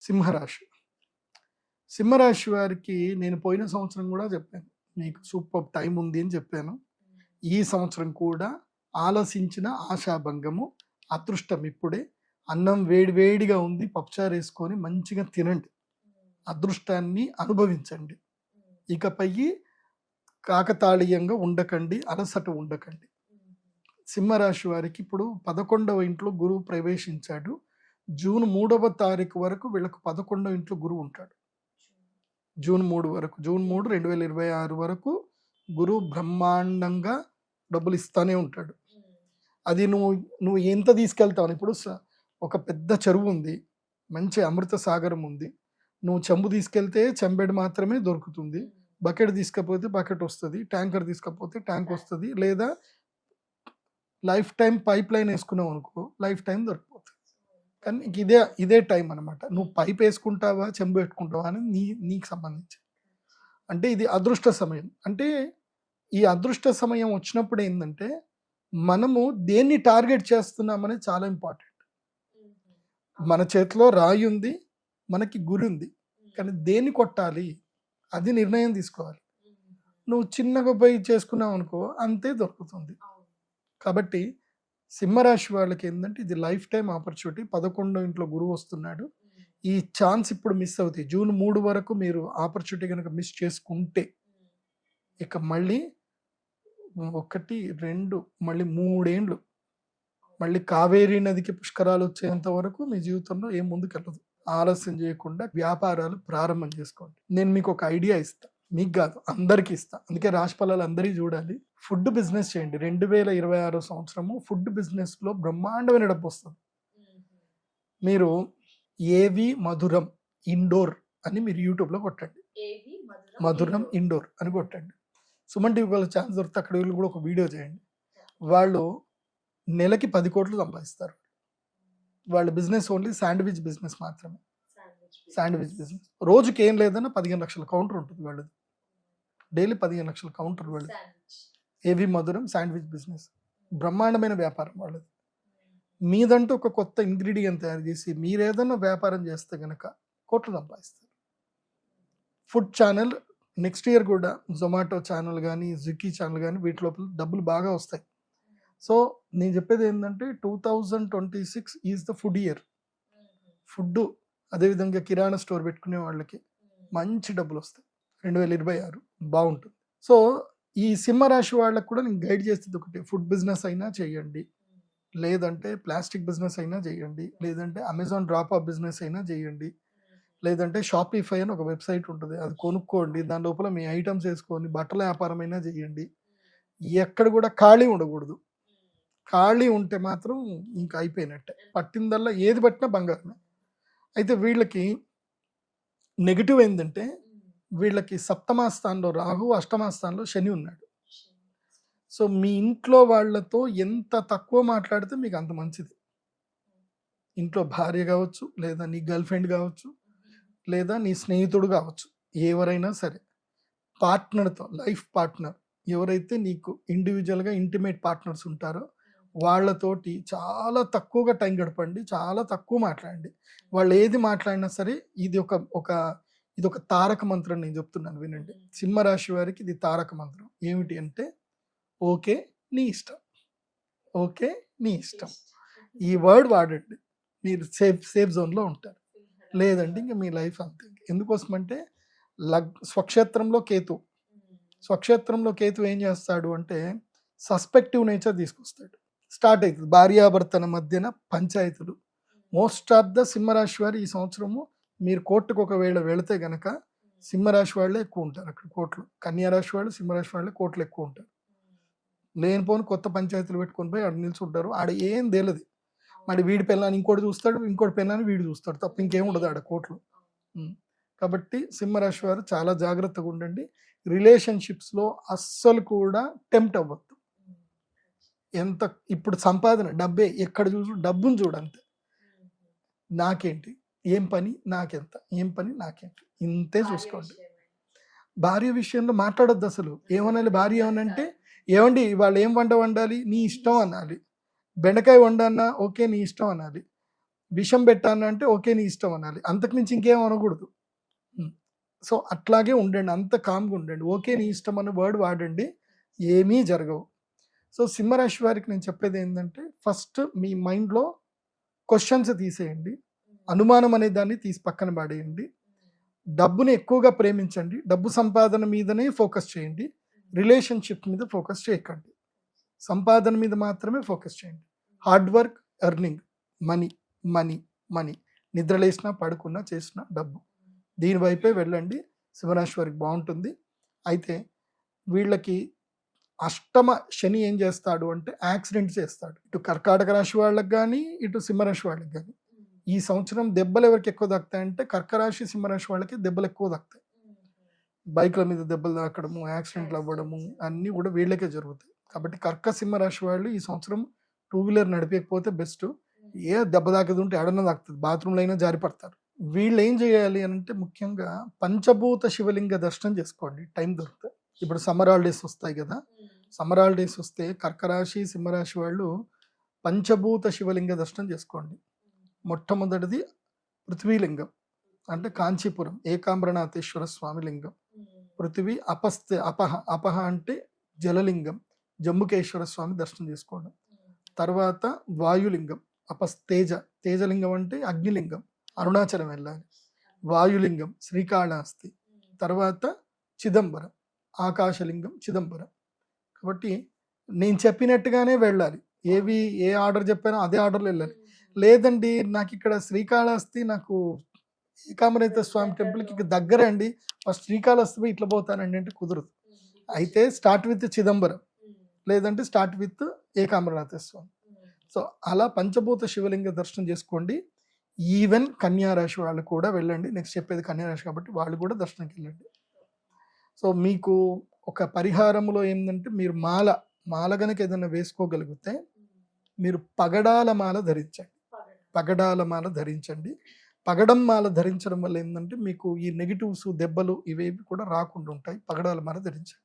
సింహరాశి. సింహరాశి వారికి నేను పోయిన సంవత్సరం కూడా చెప్పాను. మీకు సూపర్ టైం ఉంది అని చెప్పాను. ఈ సంవత్సరం కూడా ఆలసించిన ఆశాభంగము అదృష్టం ఇప్పుడే. అన్నం వేడివేడిగా ఉంది పప్పుచారు వేసుకొని మంచిగా తినండి. అదృష్టాన్ని అనుభవించండి. ఇకపై కాకతాళీయంగా ఉండకండి అలసట ఉండకండి. సింహరాశి వారికి ఇప్పుడు పదకొండవ ఇంట్లో గురువు ప్రవేశించాడు. జూన్ మూడవ తారీఖు వరకు వీళ్ళకు పదకొండో ఇంట్లో గురువు ఉంటాడు. జూన్ మూడు వరకు జూన్ మూడు రెండు వేల ఇరవై ఆరు వరకు గురువు బ్రహ్మాండంగా డబ్బులు ఇస్తానే ఉంటాడు. అది నువ్వు నువ్వు ఎంత తీసుకెళ్తావు ఇప్పుడు ఒక పెద్ద చెరువు ఉంది మంచి అమృత సాగరం ఉంది నువ్వు చెంబు తీసుకెళ్తే చెంబెడు మాత్రమే దొరుకుతుంది బకెట్ తీసుకపోతే బకెట్ వస్తుంది ట్యాంకర్ తీసుకపోతే ట్యాంక్ వస్తుంది లేదా లైఫ్ టైం పైప్ లైన్ వేసుకున్నావు అనుకో లైఫ్ టైం దొరుకుతుంది. కానీ నీకు ఇదే ఇదే టైం అనమాట నువ్వు పైప్ వేసుకుంటావా చెంబు పెట్టుకుంటావా అని నీ నీకు సంబంధించి. అంటే ఇది అదృష్ట సమయం. అంటే ఈ అదృష్ట సమయం వచ్చినప్పుడు ఏంటంటే మనము దేన్ని టార్గెట్ చేస్తున్నామనేది చాలా ఇంపార్టెంట్ మన చేతిలో రాయి ఉంది మనకి గురి ఉంది. కానీ దేన్ని కొట్టాలి? అది నిర్ణయం తీసుకోవాలి. నువ్వు చిన్నగా పోయి చేసుకున్నావు అనుకో అంతే దొరుకుతుంది. కాబట్టి సింహరాశి వాళ్ళకి ఏంటంటే ఇది లైఫ్ టైం ఆపర్చునిటీ. పదకొండో ఇంట్లో గురువు వస్తున్నాడు. ఈ ఛాన్స్ ఇప్పుడు మిస్ అవుతాయి. జూన్ మూడు వరకు మీరు ఆపర్చునిటీ కనుక మిస్ చేసుకుంటే ఇక మళ్ళీ ఒకటి రెండు మళ్ళీ మూడేండ్లు. మళ్ళీ కావేరీ నదికి పుష్కరాలు వచ్చేంత వరకు మీ జీవితంలో ఏం ముందుకెళ్ళదు. ఆలస్యం చేయకుండా వ్యాపారాలు ప్రారంభం చేసుకోండి. నేను మీకు ఒక ఐడియా ఇస్తా. మీకు కాదు అందరికీ ఇస్తా. అందుకే రాశి ఫలాలు అందరికీ చూడాలి. ఫుడ్ బిజినెస్ చేయండి. రెండు వేల ఇరవై ఆరో సంవత్సరము ఫుడ్ బిజినెస్లో బ్రహ్మాండమైన డబ్బు వస్తుంది. మీరు ఏవి మధురం ఇండోర్ అని మీరు యూట్యూబ్లో కొట్టండి. మధురం ఇండోర్. అని కొట్టండి. సుమన్ టీవీ వాళ్ళ ఛాన్స్ దొరికితే అక్కడ వీళ్ళు కూడా ఒక వీడియో చేయండి. వాళ్ళు నెలకి పది కోట్లు సంపాదిస్తారు. వాళ్ళ బిజినెస్ ఓన్లీ శాండ్విచ్ బిజినెస్ మాత్రమే. Sandwich business. రోజుకి ఏం లేదన్నా పదిహేను లక్షల కౌంటర్ ఉంటుంది వాళ్ళది. డైలీ పదిహేను లక్షల కౌంటర్ వాళ్ళది. ఏవి మధురం శాండ్విచ్ బిజినెస్ బ్రహ్మాండమైన వ్యాపారం వాళ్ళది. మీదంటూ ఒక కొత్త ఇంగ్రీడియంట్ తయారు చేసి మీరేదన్నా వ్యాపారం చేస్తే గనక కోట్లు సంపాదిస్తారు. ఫుడ్ ఛానల్ నెక్స్ట్ ఇయర్ కూడా జొమాటో ఛానల్ కానీ స్విగ్గీ ఛానల్ కానీ వీటి లోపల డబ్బులు బాగా వస్తాయి. సో నేను చెప్పేది ఏంటంటే two thousand twenty six is the food year food అదేవిధంగా కిరాణా స్టోర్ పెట్టుకునే వాళ్ళకి మంచి డబ్బులు వస్తాయి. రెండు వేల ఇరవై ఆరు. బాగుంటుంది. సో ఈ సింహరాశి వాళ్ళకి కూడా నేను గైడ్ చేస్తుంది ఒకటి. ఫుడ్ బిజినెస్ అయినా చేయండి. లేదంటే ప్లాస్టిక్ బిజినెస్ అయినా చేయండి. లేదంటే అమెజాన్ డ్రాప్ ఆఫ్ బిజినెస్ అయినా చేయండి. లేదంటే షాపీఫై అని ఒక వెబ్సైట్ ఉంటుంది. అది కొనుక్కోండి. దాని లోపల మీ ఐటమ్స్ వేసుకొని బట్టల వ్యాపారం అయినా చేయండి. ఎక్కడ కూడా ఖాళీ ఉండకూడదు. ఖాళీ ఉంటే మాత్రం ఇంకా అయిపోయినట్టే. పట్టిందల్లా ఏది పట్టినా బంగారమే. అయితే వీళ్ళకి నెగిటివ్ ఏంటంటే వీళ్ళకి సప్తమ స్థానంలో రాహు అష్టమ స్థానంలో శని ఉన్నాడు. సో మీ ఇంట్లో వాళ్ళతో ఎంత తక్కువ మాట్లాడితే మీకు అంత మంచిది. ఇంట్లో భార్య కావచ్చు లేదా నీ గర్ల్ ఫ్రెండ్ కావచ్చు లేదా నీ స్నేహితుడు కావచ్చు ఎవరైనా సరే పార్ట్నర్తో లైఫ్ పార్ట్నర్ ఎవరైతే నీకు ఇండివిజువల్గా ఇంటిమేట్ పార్ట్నర్స్ ఉంటారో వాళ్ళతోటి చాలా తక్కువగా టైం గడపండి చాలా తక్కువ మాట్లాడండి. వాళ్ళు ఏది మాట్లాడినా సరే ఇది ఒక ఒక ఇది ఒక తారక మంత్రం నేను చెప్తున్నాను వినండి. సింహరాశి వారికి ఇది తారక మంత్రం. ఏమిటి అంటే ఓకే నీ ఇష్టం. ఓకే నీ ఇష్టం. ఈ వర్డ్ వాడండి. మీరు సేఫ్ సేఫ్ జోన్లో ఉంటారు. లేదంటే ఇంకా మీ లైఫ్ అంతే. ఎందుకోసం అంటే లగ్ స్వక్షేత్రంలో కేతు. స్వక్షేత్రంలో కేతు ఏం చేస్తాడు అంటే సస్పెక్టివ్ నేచర్ తీసుకొస్తాడు. స్టార్ట్ అవుతుంది భార్యాభర్తల మధ్యన పంచాయతీలు. మోస్ట్ ఆఫ్ ద సింహరాశి వారు ఈ సంవత్సరము మీరు కోర్టుకు ఒకవేళ వెళితే గనక సింహరాశి వాళ్ళే ఎక్కువ ఉంటారు అక్కడ కోర్టులు. కన్యారాశి వాళ్ళు సింహరాశి వాళ్ళే కోర్టులు ఎక్కువ ఉంటారు. లేనిపోని కొత్త పంచాయతీలు పెట్టుకొని పోయి ఆడ నిల్చుంటారు. ఆడ ఏం తేలదు. మరి వీడి పిల్లని ఇంకోటి చూస్తాడు ఇంకోటి పిల్లని వీడు చూస్తాడు తప్ప ఇంకేం ఉండదు ఆడ కోట్లు కాబట్టి సింహరాశి వారు చాలా జాగ్రత్తగా ఉండండి. రిలేషన్షిప్స్లో అస్సలు కూడా టెంప్ట్ అవ్వద్దు. ఎంత ఇప్పుడు సంపాదన డబ్బే. ఎక్కడ చూసు డబ్బును చూడంతే నాకేంటి? ఏం పని? నాకెంత? ఏం పని? నాకేంటి ఇంతే చూసుకోండి. భార్య విషయంలో మాట్లాడొద్దు అసలు. ఏమనాలి? భార్య ఏమనంటే ఏమండి ఇవాళ ఏం వంట వండాలి? నీ ఇష్టం అనాలి. బెండకాయ వండన్నా ఓకే నీ ఇష్టం అనాలి. విషం పెట్టాను అంటే ఓకే నీ ఇష్టం అనాలి. అంతకు మించి ఇంకేం అనకూడదు. సో అట్లాగే ఉండండి. అంత కామ్గా ఉండండి. ఓకే నీ ఇష్టం అనే వర్డ్ వాడండి. ఏమీ జరగవు. సో సింహరాశి వారికి నేను చెప్పేది ఏంటంటే ఫస్ట్ మీ మైండ్లో క్వశ్చన్స్ తీసేయండి. అనుమానం అనే దాన్ని తీసి పక్కన పడేయండి. డబ్బుని ఎక్కువగా ప్రేమించండి. డబ్బు సంపాదన మీదనే ఫోకస్ చేయండి. రిలేషన్షిప్ మీద ఫోకస్ చేయకండి. సంపాదన మీద మాత్రమే ఫోకస్ చేయండి. Hard work earning money money money. నిద్రలేసినా పడుకున్నా చేసినా డబ్బు. దీనివైపే వెళ్ళండి. సింహరాశి బాగుంటుంది. అయితే వీళ్ళకి అష్టమ శని ఏం చేస్తాడు అంటే యాక్సిడెంట్ చేస్తాడు. ఇటు కర్కాటక రాశి వాళ్ళకి కానీ ఇటు సింహరాశి వాళ్ళకి కానీ ఈ సంవత్సరం దెబ్బలు ఎవరికి ఎక్కువ దక్కుతాయంటే కర్కరాశి సింహరాశి వాళ్ళకి దెబ్బలు ఎక్కువ దక్కుతాయి బైక్ల మీద దెబ్బలు తాకడము యాక్సిడెంట్లు అవ్వడము అన్నీ కూడా వీళ్ళకే జరుగుతాయి. కాబట్టి కర్క సింహరాశి వాళ్ళు ఈ సంవత్సరం టూ వీలర్ నడిపేకపోతే బెస్ట్. ఏ దెబ్బ తాకేది ఉంటే ఎడన తాకుతుంది బాత్రూంలో అయినా జారి పడతారు. వీళ్ళు ఏం చేయాలి అని అంటే ముఖ్యంగా పంచభూత శివలింగ దర్శనం చేసుకోండి. టైం దొరుకుతుంది ఇప్పుడు సమ్మర్ హాలిడేస్ వస్తాయి కదా. సమ్మర్ హాలిడేస్ వస్తే కర్కరాశి సింహరాశి వాళ్ళు పంచభూత శివలింగ దర్శనం చేసుకోండి. మొట్టమొదటిది పృథ్వీలింగం అంటే కాంచీపురం ఏకాంబ్రనాథేశ్వర స్వామి లింగం. పృథివీ అపస్థ అపహ అపహ అంటే జలలింగం జంబుకేశ్వర స్వామి దర్శనం చేసుకోవడం. తర్వాత వాయులింగం అపస్తేజ తేజలింగం అంటే అగ్నిలింగం అరుణాచలం వెళ్ళాలి. వాయులింగం శ్రీకాళహస్తి. తర్వాత చిదంబరం ఆకాశలింగం చిదంబరం. కాబట్టి నేను చెప్పినట్టుగానే వెళ్ళాలి. ఏవి ఏ ఆర్డర్ చెప్పానో అదే ఆర్డర్లో వెళ్ళాలి. లేదండి నాకు ఇక్కడ శ్రీకాళహస్తి నాకు ఏకామరేత స్వామి టెంపుల్కి దగ్గర అండి ఫస్ట్ శ్రీకాళహస్తి ఇట్లా పోతానండి అంటే కుదరదు. అయితే స్టార్ట్ విత్ చిదంబరం. లేదంటే start with Ekambaranatha Swami. So అలా పంచభూత శివలింగ దర్శనం చేసుకోండి. ఈవెన్ కన్యా రాశి వాళ్ళు కూడా వెళ్ళండి. నెక్స్ట్ చెప్పేది కన్యా రాశి కాబట్టి వాళ్ళు కూడా దర్శనంకి వెళ్ళండి. సో మీకు ఒక పరిహారంలో ఏంటంటే మీరు మాల మాల గనక ఏదైనా వేసుకోగలిగితే మీరు పగడాల మాల ధరించండి. పగడాల మాల ధరించండి. పగడం మాల ధరించడం వల్ల ఏంటంటే మీకు ఈ నెగిటివ్స్ దెబ్బలు ఇవేవి కూడా రాకుండా ఉంటాయి. పగడాల మాల ధరించండి